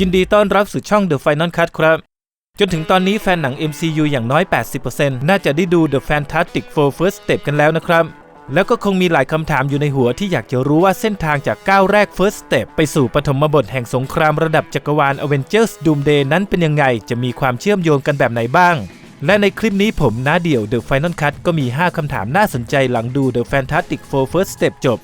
ยินดีต้อนรับสู่ช่อง The Final Cut ครับ จนถึงตอนนี้แฟนหนัง MCU อย่างน้อย 80%น่าจะได้ดู The Fantastic Four First Step กันแล้วนะครับ แล้วก็คงมีหลายคำถามอยู่ในหัวที่อยากจะรู้ว่าเส้นทางจากก้าวแรก First Step ไปสู่ปฐมบทแห่งสงครามระดับจักรวาล Avengers Doomsday นั้นเป็นยังไง จะมีความเชื่อมโยงกันแบบไหนบ้าง และในคลิปนี้ผมนาเดี่ยว The Final Cut ก็มี 5คำถามน่าสนใจหลังดู The Fantastic Four First Step จบ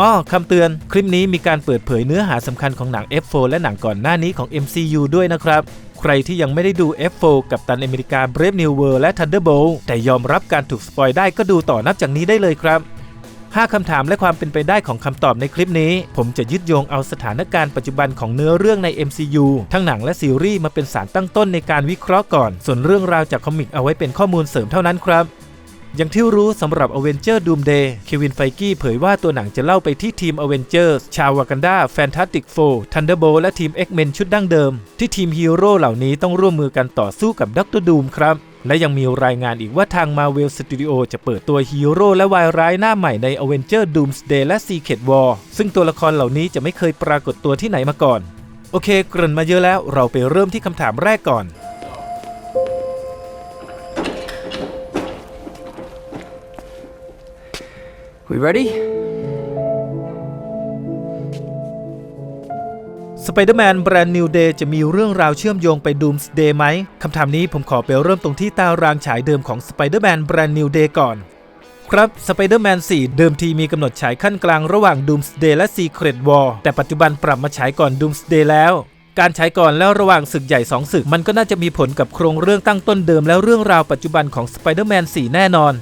อ้อคำเตือน คลิปนี้มีการเปิดเผยเนื้อหาสำคัญของหนัง F4 และหนังก่อนหน้านี้ของ MCU ด้วยนะครับ ใครที่ยังไม่ได้ดู F4 กับตันอเมริกา Brave New World และ Thunderbolt แต่ยอมรับการถูกสปอยได้ก็ดูต่อนับจากนี้ได้เลยครับ 5 คำถามและความเป็นไปได้ของคำตอบในคลิปนี้ ผมจะยึดโยงเอาสถานการณ์ปัจจุบันของเนื้อเรื่องใน MCU ทั้งหนังและซีรีส์มาเป็นสารตั้งต้นในการวิเคราะห์ก่อน ส่วนเรื่องราวจากคอมิกเอาไว้เป็นข้อมูลเสริมเท่านั้นครับ อย่างที่รู้สำหรับ Avenger Doomsday เควินไฟกี้เผยว่าตัวหนังจะเล่าไปที่ทีม Avengers ชาววากันดา Fantastic Four Thunderbolt และทีม X-Men ชุดดั้งเดิม ที่ทีมฮีโร่เหล่านี้ต้องร่วมมือกันต่อสู้กับด็อกเตอร์ดูมครับและยังมีรายงานอีกว่าทาง Marvel Studio จะเปิดตัวฮีโร่และวายร้ายหน้าใหม่ใน Avenger Doomsday และ Secret War ซึ่งตัวละครเหล่านี้จะไม่เคยปรากฏตัวที่ไหนมาก่อน โอเค เกริ่นมาเยอะแล้วเราไปเริ่มที่คำถามแรกก่อน We ready? Spider-Man Brand New Day จะมีเรื่องราวเชื่อมโยงไป Doomsday ไหม คำถามนี้ผมขอไปเริ่มตรงที่ตารางฉายเดิมของ Spider-Man Brand New Day ก่อน ครับ Spider-Man 4เดิมทีมีกำหนดฉายขั้นกลางระหว่าง Doomsday และ Secret War แต่ปัจจุบันปรับมาฉายก่อน Doomsday แล้วการฉายก่อนแล้วระหว่างศึกใหญ่ 2 ศึก มันก็น่าจะมีผลกับโครงเรื่องตั้งต้นเดิมแล้วเรื่องราวปัจจุบันของ Spider-Man 4 แน่นอน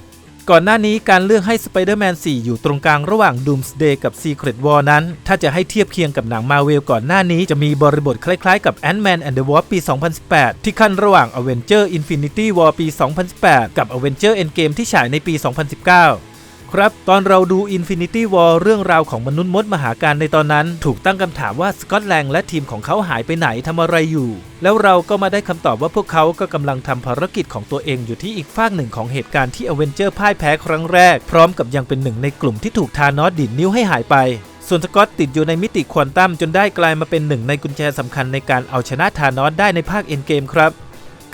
ก่อนหน้านี้การเลือกให้ Spider-Man 4 อยู่ตรงกลางระหว่าง Doomsday กับ Secret War นั้น ถ้าจะให้เทียบเคียงกับหนังมาเวลก่อนหน้านี้จะมีบริบทคล้ายๆกับ Ant-Man and the Wasp ปี 2018 ที่ขั้นระหว่าง Avenger Infinity War ปี 2018 กับ Avenger Endgame ที่ฉายในปี 2019 ครับ ตอนเราดู Infinity War เรื่องราวของมนุษย์มดมหาการในตอนนั้น ถูกตั้งคำถามว่าสกอตแลนด์และทีมของเขาหายไปไหนทำอะไรอยู่ แล้วเราก็มาได้คำตอบว่าพวกเขาก็กำลังทำภารกิจของตัวเองอยู่ที่อีกฝากหนึ่งของเหตุการณ์ที่อเวนเจอร์พ่ายแพ้ครั้งแรก พร้อมกับยังเป็นหนึ่งในกลุ่มที่ถูกทานอสดิดนิ้วให้หายไปส่วนสกอตติดอยู่ในมิติควอนตัมจนได้กลายมาเป็นหนึ่งในกุญแจสำคัญในการเอาชนะทานอสได้ในภาคเอ็นเกมครับ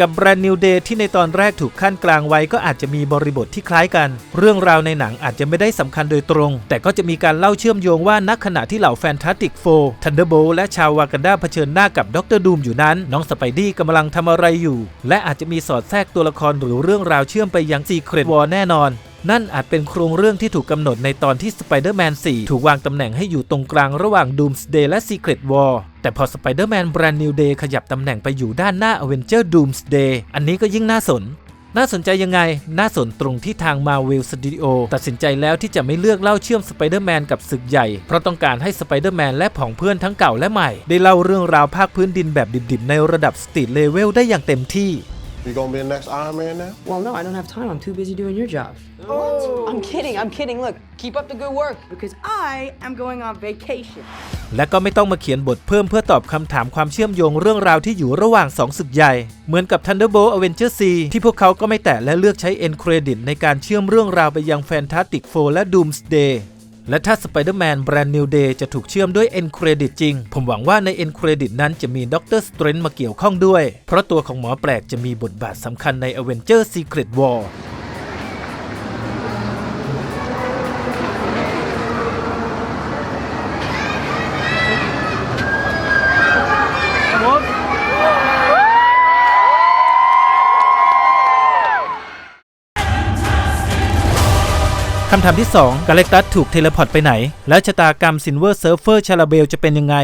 กับ Brand New Day ที่ในตอนแรกถูกขั้นกลางไว้ก็อาจจะมีบริบทที่คล้ายกัน เรื่องราวในหนังอาจจะไม่ได้สำคัญโดยตรง แต่ก็จะมีการเล่าเชื่อมโยงว่านักขณะที่เหล่า Fantastic Four Thunderbolt และชาววากันดาเผชิญหน้ากับด็อกเตอร์ดูมอยู่นั้น น้องสไปดี้กำลังทำอะไรอยู่ และอาจจะมีสอดแทรกตัวละครหรือเรื่องราวเชื่อมไปยัง Secret War แน่นอน นั่นอาจเป็นโครงเรื่องที่ถูกกำหนดในตอนที่ Spider-Man 4 ถูกวางตำแหน่งให้อยู่ตรงกลางระหว่าง Doomsday และ Secret War แต่พอ Spider-Man Brand New Day ขยับตำแหน่งไปอยู่ด้านหน้า Avenger Doomsday อันนี้ก็ยิ่งน่าสน น่าสนใจยังไง น่าสนตรงที่ทาง Marvel Studio ตัดสินใจแล้วที่จะไม่เลือกเล่าเชื่อม Spider-Man กับศึกใหญ่ เพราะต้องการให้ Spider-Man และผองเพื่อนทั้งเก่าและใหม่ ได้เล่าเรื่องราวภาคพื้นดินแบบดิบๆ ในระดับ Street Level ได้อย่างเต็มที่ You gonna be the next Iron Man now? Well, no, I don't have time. I'm too busy doing your job. I'm kidding, I'm kidding. Look, keep up the good work. because I am going on vacation. และก็ไม่ต้องมาเขียนบทเพิ่มเพื่อตอบคำถามความเชื่อมโยงเรื่องราวที่อยู่ระหว่าง2ศึกใหญ่ เหมือนกับ Thunderbolt Avenger C ที่พวกเขาก็ไม่แตะและเลือกใช้ End Credit ในการเชื่อมเรื่องราวไปยัง Fantastic Four และ Doomsday และถ้า Spider-Man Brand New Day จะถูกเชื่อมด้วย End Credit จริง ผมหวังว่าใน End Credit นั้นจะมี Doctor Strange มาเกี่ยวข้องด้วย เพราะตัวของหมอแปลกจะมีบทบาทสำคัญใน Avenger Secret War คำถามที่ 2 กาเล็กตัสถูกเทเลพอร์ตไปไหน แล้วชะตากรรมซินเวอร์เซิร์ฟเฟอร์ชาลาเบลจะเป็นยังไง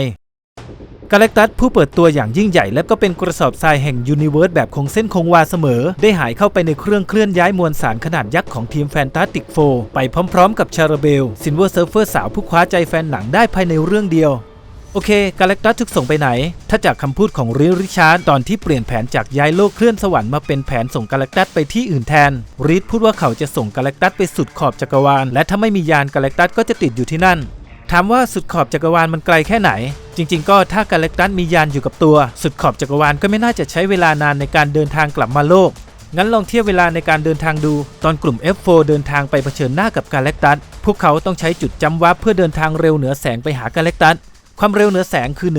กาเล็กตัสผู้เปิดตัวอย่างยิ่งใหญ่และก็เป็นกระสอบทรายแห่งยูนิเวิร์สแบบคงเส้นคงวาเสมอ ได้หายเข้าไปในเครื่องเคลื่อนย้ายมวลสารขนาดยักษ์ของทีมแฟนตาติกโฟไปพร้อมๆ กับชาลาเบลซินเวอร์เซิร์ฟเฟอร์สาวผู้คว้าใจแฟนหนังได้ภายในเรื่องเดียว โอเค กาแล็กตัสถูกส่งไปไหน ถ้าจากคำพูดของรีริชาร์ดตอนที่เปลี่ยนแผนจากย้ายโลกเคลื่อนสวรรค์มาเป็นแผนส่งกาแล็กตัสไปที่อื่นแทนรีดพูดว่าเขาจะส่งกาแล็กตัสไปสุดขอบจักรวาล และถ้าไม่มียานกาแล็กตัสก็จะติดอยู่ที่นั่น ถามว่าสุดขอบจักรวาลมันไกลแค่ไหน จริง ๆ ก็ถ้ากาแล็กตัสมียานอยู่กับตัว สุดขอบจักรวาลก็ไม่น่าจะใช้เวลานานในการเดินทางกลับมาโลกงั้นลองเทียบเวลาในการเดินทางดู ตอนกลุ่ม F4 เดินทางไปเผชิญหน้ากับกาแล็กตัส พวกเขาต้องใช้จุดจำวับเพื่อเดินทางเร็วเหนือแสงไปหากาแล็กตัส ความเร็วเหนือแสงคือ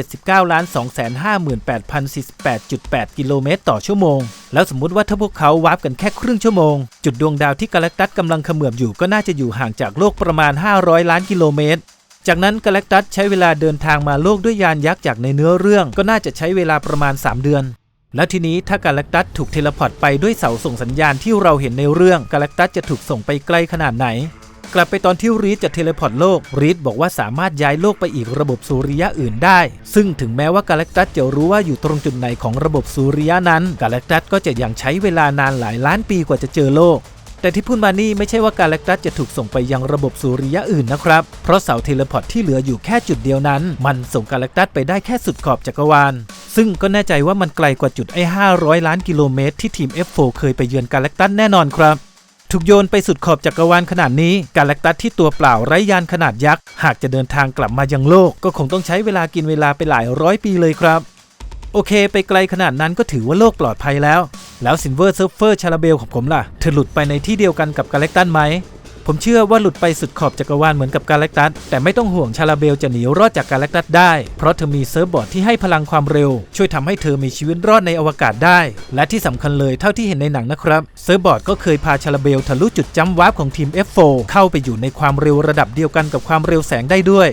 1,079ล้าน258,048.8 กิโลเมตรต่อชั่วโมง แล้วสมมุติว่าถ้าพวกเขาวาร์ปกันแค่ครึ่งชั่วโมง จุดดวงดาวที่กาแล็กตัสกำลังเขมือบอยู่ก็น่าจะอยู่ห่างจากโลกประมาณ 500 ล้านกิโลเมตร จากนั้นกาแล็กตัสใช้เวลาเดินทางมาโลกด้วยยานยักษ์จากในเนื้อเรื่อง ก็น่าจะใช้เวลาประมาณ 3 เดือนแล้วทีนี้ถ้ากาแล็กตัสถูกเทเลพอร์ตไปด้วยเสาส่งสัญญาณที่เราเห็นในเรื่องกาแล็กตัสจะถูกส่งไปไกลขนาดไหน กลับไปตอนที่รีดจะเทเลพอร์ตโลก รีดบอกว่าสามารถย้ายโลกไปอีกระบบสุริยะอื่นได้ ซึ่งถึงแม้ว่ากาแล็กตัสจะรู้ว่าอยู่ตรงจุดไหนของระบบสุริยะนั้น กาแล็กตัสก็จะยังใช้เวลานานหลายล้านปีกว่าจะเจอโลกแต่ที่พูดมานี่ไม่ใช่ว่ากาแล็กตัสจะถูกส่งไปยังระบบสุริยะอื่นนะครับ เพราะเสาเทเลพอร์ตที่เหลืออยู่แค่จุดเดียวนั้น มันส่งกาแล็กตัสไปได้แค่สุดขอบจักรวาล ซึ่งก็แน่ใจว่ามันไกลกว่าจุดไอ้500 ล้านกิโลเมตรที่ทีม F4 เคยไปเยือนกาแล็กตัสแน่นอนครับ ถูกโยนไปสุดขอบจักรวาลขนาดนี้ กาแล็กตัสที่ตัวเปล่าไร้ยานขนาดยักษ์ หากจะเดินทางกลับมายังโลก ก็คงต้องใช้เวลากินเวลาไปหลายร้อยปีเลยครับ โอเค ไปไกลขนาดนั้นก็ถือว่าโลกปลอดภัยแล้ว แล้วซินเวอร์เซิร์ฟเฟอร์ชาลาเบลของผมล่ะ เธอหลุดไปในที่เดียวกันกับกาแล็กตัสไหม ผมเชื่อว่าหลุดไปสุดขอบจักรวาลเหมือนกับกาแล็กตัสแต่ไม่ต้องห่วงชาลาเบลจะหนีรอดจากกาแล็กตัสได้ เพราะเธอมีเซิร์ฟบอร์ดที่ให้พลังความเร็ว ช่วยทำให้เธอมีชีวิตรอดในอวกาศได้ และที่สำคัญเลยเท่าที่เห็นในหนังนะครับเซิร์ฟบอร์ดก็เคยพาชาลาเบลทะลุจุดจัมป์วาร์ปของทีม F4 เข้าไปอยู่ในความเร็วระดับเดียวกันกับความเร็วแสงได้ด้วย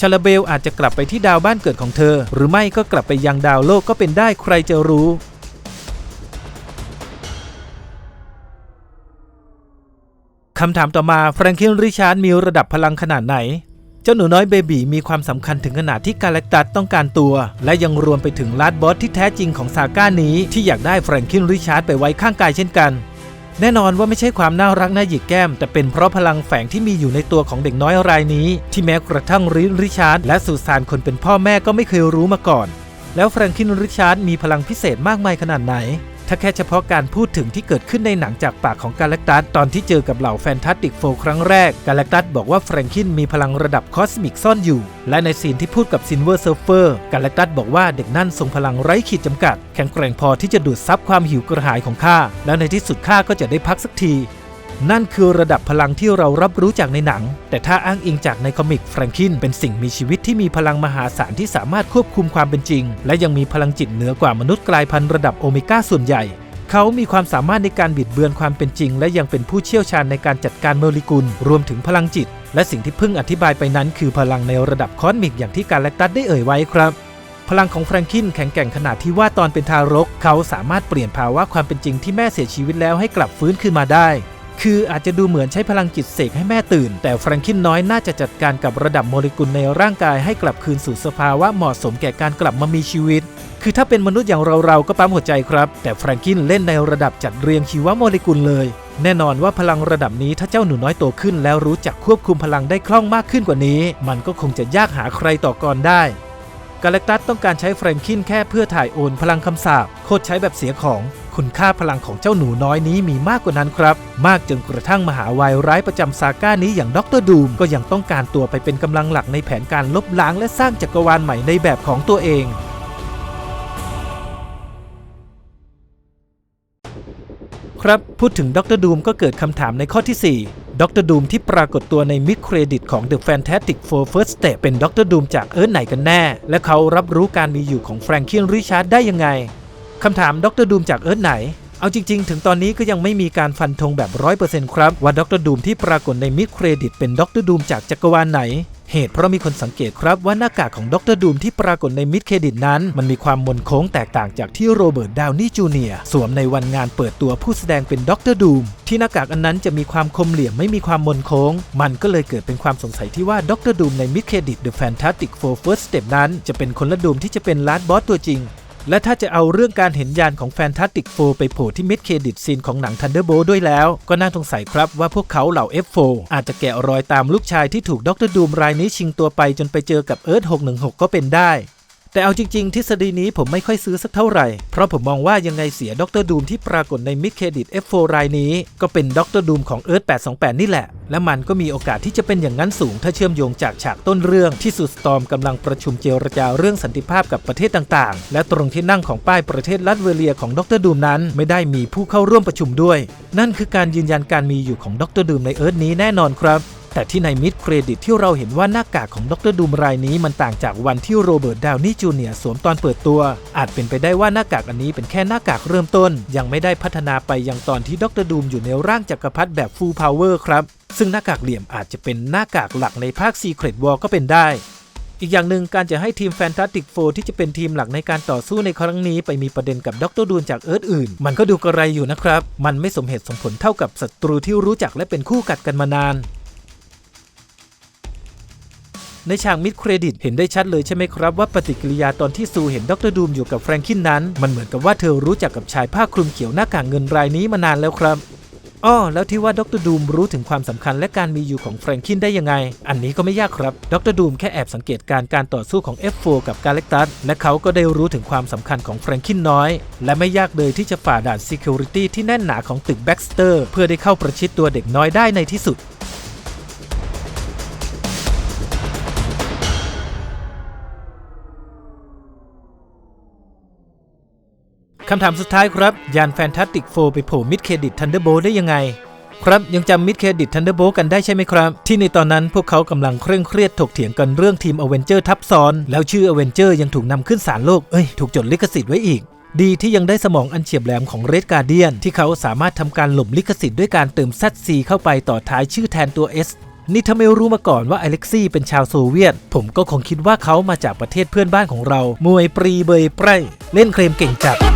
ชาลาเบลอาจจะกลับไปที่ดาวบ้านเกิดของเธอ หรือไม่ก็กลับไปยังดาวโลกก็เป็นได้ใครจะรู้ คำถามต่อมาแฟรงคินริชาร์ดมีระดับพลังขนาดไหน เจ้าหนูน้อยเบบีมีความสำคัญถึงขนาดที่กาแล็กตัสต้องการตัว และยังรวมไปถึงลาดบอสที่แท้จริงของซาก้านี้ที่อยากได้แฟรงคินริชาร์ดไปไว้ข้างกายเช่นกัน แน่นอนว่าไม่ใช่ความน่ารักน่าหยิกแก้ม แต่เป็นเพราะพลังแฝงที่มีอยู่ในตัวของเด็กน้อยรายนี้ ที่แม้กระทั่งริริชาร์ดและสุสานคนเป็นพ่อแม่ก็ไม่เคยรู้มาก่อน แล้วแฟรงคินริชาร์ดมีพลังพิเศษมากมายขนาดไหน ถ้าแค่เฉพาะการพูดถึงที่เกิดขึ้นในหนังจากปากของกาแล็กตัสตอนที่เจอกับเหล่าแฟนตาติกโฟครั้งแรก กาแล็กตัสบอกว่าแฟรงคินมีพลังระดับคอสมิกซ่อนอยู่ และในซีนที่พูดกับซินเวอร์เซิร์ฟเฟอร์ กาแล็กตัสบอกว่าเด็กนั่นทรงพลังไร้ขีดจำกัด แข็งแกร่งพอที่จะดูดซับความหิวกระหายของข้า แล้วในที่สุดข้าก็จะได้พักสักที นั่นคือระดับพลังที่เรารับรู้จากในหนัง แต่ถ้าอ้างอิงจากในคอมิกแฟรงคินเป็นสิ่งมีชีวิตที่มีพลังมหาศาลที่สามารถควบคุมความเป็นจริง และยังมีพลังจิตเหนือกว่ามนุษย์กลายพันธุ์ระดับโอเมก้าส่วนใหญ่ เขามีความสามารถในการบิดเบือนความเป็นจริง และยังเป็นผู้เชี่ยวชาญในการจัดการโมเลกุล รวมถึงพลังจิต และสิ่งที่เพิ่งอธิบายไปนั้น คือพลังในระดับคอสมิกอย่างที่การแลกตัสได้เอ่ยไว้ครับพลังของแฟรงคินแข็งแกร่งขนาดที่ว่าตอนเป็นทารก เขาสามารถเปลี่ยนภาวะความเป็นจริงที่แม่เสียชีวิตแล้วให้กลับฟื้นขึ้นมาได้ คืออาจจะดูเหมือนใช้พลังจิตเสกให้แม่ตื่น แต่แฟรงคินน้อยน่าจะจัดการกับระดับโมเลกุลในร่างกายให้กลับคืนสู่สภาวะเหมาะสมแก่การกลับมามีชีวิต คือถ้าเป็นมนุษย์อย่างเราๆก็ปั๊มหัวใจครับ แต่แฟรงคินเล่นในระดับจัดเรียงชีวโมเลกุลเลย แน่นอนว่าพลังระดับนี้ถ้าเจ้าหนูน้อยโตขึ้น แล้วรู้จักควบคุมพลังได้คล่องมากขึ้นกว่านี้ มันก็คงจะยากหาใครต่อกรได้กาแล็กตัสต้องการใช้แฟรงคินแค่เพื่อถ่ายโอนพลังคำสาปโคตรใช้แบบเสียของ คุณค่าพลังของเจ้าหนูน้อยนี้มีมากกว่านั้นครับ มากจนกระทั่งมหาวายร้ายประจำซาก้านี้อย่างด็อกเตอร์ดูมก็ยังต้องการตัวไปเป็นกำลังหลักในแผนการลบล้างและสร้างจักรวาลใหม่ในแบบของตัวเองครับพูดถึงด็อกเตอร์ดูมก็เกิดคำถามในข้อที่ 4ด็อกเตอร์ดูมที่ปรากฏตัวในมิดเครดิตของ The Fantastic Four First Step เป็นด็อกเตอร์ดูมจากเอิร์ธไหนกันแน่ และเขารับรู้การมีอยู่ของแฟรงคินริชาร์ดได้ยังไง คำถามด็อกเตอร์ดูมจากเอิร์ธไหน เอาจริง ๆ ถึงตอนนี้ก็ยังไม่มีการฟันธงแบบ 100%ครับ ว่าด็อกเตอร์ดูมที่ปรากฏในมิดเครดิตเป็นด็อกเตอร์ดูมจากจักรวาลไหนเหตุเพราะมีคนสังเกตครับว่าหน้ากากของด็อกเตอร์ดูมที่ปรากฏในมิดเครดิตนั้น มันมีความมนโค้งแตกต่างจากที่โรเบิร์ตดาวนี่จูเนียร์สวมในวันงานเปิดตัวผู้แสดงเป็นด็อกเตอร์ดูมที่หน้ากากอันนั้นจะมีความคมเหลี่ยมไม่มีความมนโค้ง มันก็เลยเกิดเป็นความสงสัยที่ว่าด็อกเตอร์ดูมในมิดเครดิต The Fantastic Four First Step นั้นจะเป็นคนละดูมที่จะเป็นลาดบอสตัวจริง และถ้าจะเอาเรื่องการเห็นยานของแฟนตาติกโฟไปโผล่ที่มิดเครดิตซีนของหนัง Thunderbolt ด้วยแล้ว ก็น่าสงสัยครับว่าพวกเขาเหล่า F4 อาจจะแกะรอยตามลูกชายที่ถูกด็อกเตอร์ดูมรายนี้ชิงตัวไปจนไปเจอกับเอิร์ธ616 ก็เป็นได้ แต่เอาจริง ๆ ทฤษฎีนี้ผมไม่ค่อยซื้อสักเท่าไหร่ เพราะผมมองว่ายังไงเสียด็อกเตอร์ดูมที่ปรากฏในมิดเครดิต F4 รายนี้ ก็เป็นด็อกเตอร์ดูมของเอิร์ธ828 นี่แหละ และมันก็มีโอกาสที่จะเป็นอย่างนั้นสูง ถ้าเชื่อมโยงจากฉากต้นเรื่องที่สุดสตอมกำลังประชุมเจรจาเรื่องสันติภาพกับประเทศต่างๆ และตรงที่นั่งของป้ายประเทศลัตเวเลียของด็อกเตอร์ดูมนั้น ไม่ได้มีผู้เข้าร่วมประชุมด้วย นั่นคือการยืนยันการมีอยู่ของด็อกเตอร์ดูมในเอิร์ธนี้แน่นอนครับ แต่ที่ในมิดเครดิตที่เราเห็นว่าหน้ากากของดรดูมรายนี้มันต่างจากวันที่โรเบิร์ตดาวนี่จูเนียสวมตอนเปิดตัว อาจเป็นไปได้ว่าหน้ากากอันนี้เป็นแค่หน้ากากเริ่มต้น ยังไม่ได้พัฒนาไปยังตอนที่ดรดูมอยู่ในร่างจักรพรรดิแบบฟูลพาวเวอร์ครับ ซึ่งหน้ากากเหลี่ยมอาจจะเป็นหน้ากากหลักในภาค Secret War ก็เป็นได้ อีกอย่างหนึ่งการจะให้ทีมแฟนตาติกโฟที่จะเป็นทีมหลักในการต่อสู้ในครั้งนี้ไปมีประเด็นกับดรดูนจากเอิร์ธอื่น มันก็ดูกระไรอยู่นะครับ มันไม่สมเหตุสมผลเท่ากับศัตรูที่รู้จักและเป็นคู่กัดกันมานาน ในฉากมิดเครดิตเห็นได้ชัดเลยใช่ไหมครับว่าปฏิกิริยาตอนที่ซูเห็นดรดูมอยู่กับแฟรงคินนั้น มันเหมือนกับว่าเธอรู้จักกับชายผ้าคลุมเขียวหน้ากากเงินรายนี้มานานแล้วครับอ้อแล้วที่ว่าดรดูมรู้ถึงความสำคัญและการมีอยู่ของแฟรงคินได้ยังไง อันนี้ก็ไม่ยากครับ ดรดูมแค่แอบสังเกตการการต่อสู้ของ F4 กับกาเล็กตัสและเขาก็ได้รู้ถึงความสำคัญของแฟรงคินน้อย และไม่ยากเลยที่จะฝ่าด่าน Security ที่แน่นหนาของตึกแบ็กสเตอร์เพื่อได้เข้าประชิดตัวเด็กน้อยได้ในที่สุด คำถามสุดท้ายครับ ยานแฟนตาติกโฟไปโผล่มิดเครดิตทันเดอร์โบได้ยังไง ครับยังจำมิดเครดิตทันเดอร์โบกันได้ใช่ไหมครับ ที่ในตอนนั้นพวกเขากำลังเคร่งเครียดถกเถียงกันเรื่องทีมอเวนเจอร์ทับซ้อน แล้วชื่ออเวนเจอร์ยังถูกนำขึ้นศาลโลกเอ้ยถูกจดลิขสิทธิ์ไว้อีกดีที่ยังได้สมองอันเฉียบแหลมของเรดการเดียนที่เขาสามารถทำการหลบลิขสิทธิ์ด้วยการเติม ZC เข้าไปต่อท้ายชื่อแทนตัว S นี่ถ้าไม่รู้มาก่อนว่าอเล็กซี่เป็นชาวโซเวียต ผมก็คงคิดว่าเขามาจากประเทศเพื่อนบ้านของเรา มวยปรีเบยไพรเล่นเคลมเก่งจัด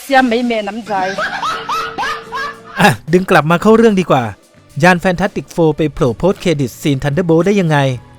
เสียไม่เมน้ำใจอะ ดึงกลับมาเข้าเรื่องดีกว่า ยานแฟนตาติกโฟไปโผล่โพสเครดิตซีนทันเดอร์โบได้ยังไง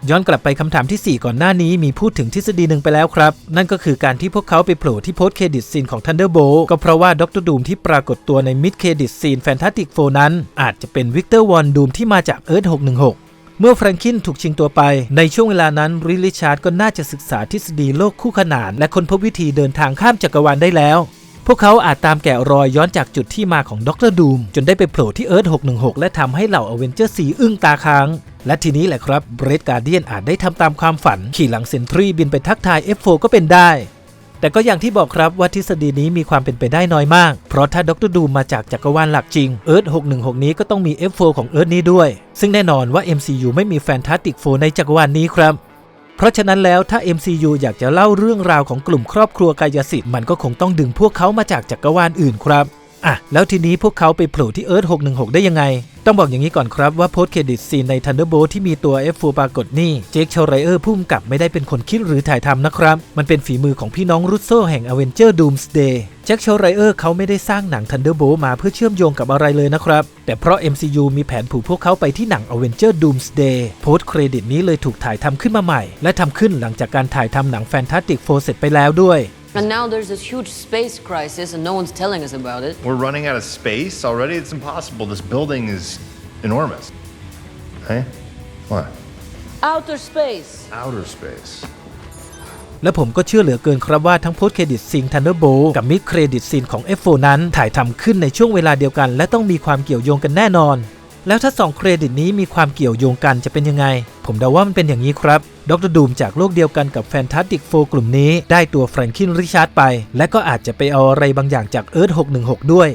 ย้อนกลับไปคำถามที่ 4 ก่อนหน้านี้มีพูดถึงทฤษฎีหนึ่งไปแล้วครับ นั่นก็คือการที่พวกเขาไปโผล่ที่โพสเครดิตซีนของทันเดอร์โบก็เพราะว่าด็อกเตอร์ดูมที่ปรากฏตัวในมิดเครดิตซีนแฟนตาติกโฟนั้น อาจจะเป็นวิกเตอร์วอนดูมที่มาจากเอิร์ธ616เมื่อแฟรงคินถูกชิงตัวไป ในช่วงเวลานั้นริลิชาร์ดก็น่าจะศึกษาทฤษฎีโลกคู่ขนาน และค้นพบวิธีเดินทางข้ามจักรวาลได้แล้ว พวกเขาอาจตามแกะรอยย้อนจากจุดที่มาของดรดูมจนได้ไปโผล่ที่เอิร์ธ616 และทำให้เหล่าอเวนเจอร์สีอึ้งตาค้าง และทีนี้แหละครับเบรดการเดียนอาจได้ทำตามความฝัน ขี่หลังเซนทรีบินไปทักทาย F4 ก็เป็นได้ แต่ก็อย่างที่บอกครับว่าทฤษฎีนี้มีความเป็นไปได้น้อยมาก เพราะถ้าดรดูมมาจากจักรวาลหลักจริงเอิร์ธ616 นี้ก็ต้องมี F4 ของเอิร์ธนี้ด้วย ซึ่งแน่นอนว่า MCU ไม่มีแฟนตาติกโฟในจักรวาลนี้ครับ เพราะฉะนั้นแล้วถ้า MCU อยากจะเล่าเรื่องราวของกลุ่มครอบครัวกายสิทธิ์มันก็คงต้องดึงพวกเขามาจากจักรวาลอื่นครับ อะแล้วทีนี้พวกเขาไปโผล่ที่เอิร์ธ616 ได้ยังไง ต้องบอกอย่างนี้ก่อนครับว่าโพสเครดิตซีนใน Thunderbolt ที่มีตัว F4 ปรากฏนี่เจคชลไรเออร์พุ่มกับไม่ได้เป็นคนคิดหรือถ่ายทำนะครับ มันเป็นฝีมือของพี่น้องรุสโซแห่ง Avenger Doomsday แจ็คชลไรเออร์เขาไม่ได้สร้างหนัง Thunderbolt มาเพื่อเชื่อมโยงกับอะไรเลยนะครับ แต่เพราะ MCU มีแผนผูกพวกเขาไปที่หนัง Avenger Doomsday โพสเครดิตนี้เลยถูกถ่ายทำขึ้นมาใหม่ และทำขึ้นหลังจากการถ่ายทำหนัง Fantastic Four เสร็จไปแล้วด้วย And now there's this huge space crisis and no one's telling us about it. We're running out of space already? It's impossible. This building is enormous. Hey? What? Outer space. Outer space. และผมก็เชื่อเหลือเกินครับว่าทั้งโพสเครดิตซีน Thunderbolt กับมิดเครดิตซีนของ F4 นั้น ถ่ายทำขึ้นในช่วงเวลาเดียวกัน และต้องมีความเกี่ยวโยงกันแน่นอน แล้วถ้า 2 เครดิตนี้มีความเกี่ยวโยงกันจะเป็นยังไง ผมเดาว่ามันเป็นอย่างนี้ครับ ดรดูมจากโลกเดียวกันกับแฟนตาติกโฟกลุ่มนี้ ได้ตัวแฟรงคินริชาร์ดไป และก็อาจจะไปเอาอะไรบางอย่างจากเอิร์ธ616 ด้วย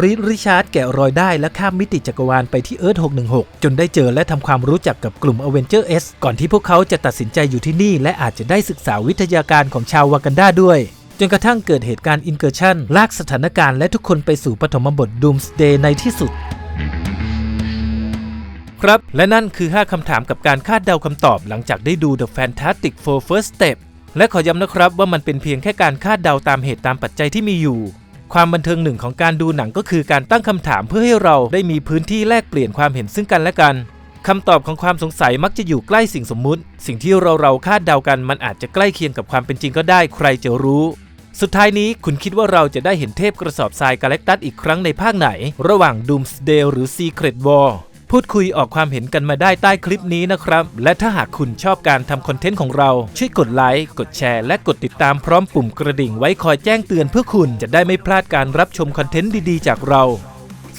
รีดริชาร์ดแกะรอยได้และข้ามมิติจักรวาลไปที่เอิร์ธ616 จนได้เจอและทำความรู้จักกับกลุ่ม Avenger S ก่อนที่พวกเขาจะตัดสินใจอยู่ที่นี่และอาจจะได้ศึกษาวิทยาการของชาววากันดาด้วย จนกระทั่งเกิดเหตุการณ์อินเกอร์ชันลากสถานการณ์และทุกคนไปสู่ปฐมบท Doomsday ในที่สุด ครับ และนั่นคือ 5 คำถามกับการคาดเดาคำตอบหลังจากได้ดู The Fantastic Four First Step และขอย้ำนะครับว่ามันเป็นเพียงแค่การคาดเดาตามเหตุตามปัจจัยที่มีอยู่ ความบันเทิงหนึ่งของการดูหนังก็คือการตั้งคำถามเพื่อให้เราได้มีพื้นที่แลกเปลี่ยนความเห็นซึ่งกันและกันคำตอบของความสงสัยมักจะอยู่ใกล้สิ่งสมมุติ สิ่งที่เราเราคาดเดากันมันอาจจะใกล้เคียงกับความเป็นจริงก็ได้ใครจะรู้ สุดท้ายนี้คุณคิดว่าเราจะได้เห็นเทพกระสอบทรายกาแล็กตัสอีกครั้งในภาคไหน ระหว่าง Doomsday หรือ Secret War พูดคุยออกความเห็นกันมาได้ใต้คลิปนี้นะครับ และถ้าหากคุณชอบการทำคอนเทนต์ของเรา ช่วยกดไลค์ กดแชร์ และกดติดตามพร้อมปุ่มกระดิ่งไว้คอยแจ้งเตือนเพื่อคุณจะได้ไม่พลาดการรับชมคอนเทนต์ดีๆ จากเรา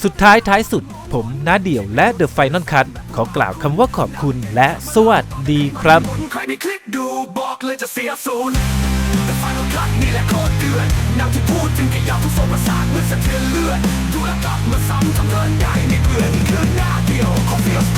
สุดท้ายท้ายสุด ผมนาเดี่ยวและ The Final Cut ขอกล่าวคำว่าขอบคุณและสวัสดีครับ ใครไม่คลิกดูบอกเลยจะเสียศูนย์ The Final พลัดนี่แหละโคตรเดือดนำที่พูดถึงแค่ยาวทุกโซประสาทเมื่อสะเทือนเลือดดูแลวกลับมาซ้ำทำเดินใหญ่ในเพื่อนคืนหน้า feel, I feel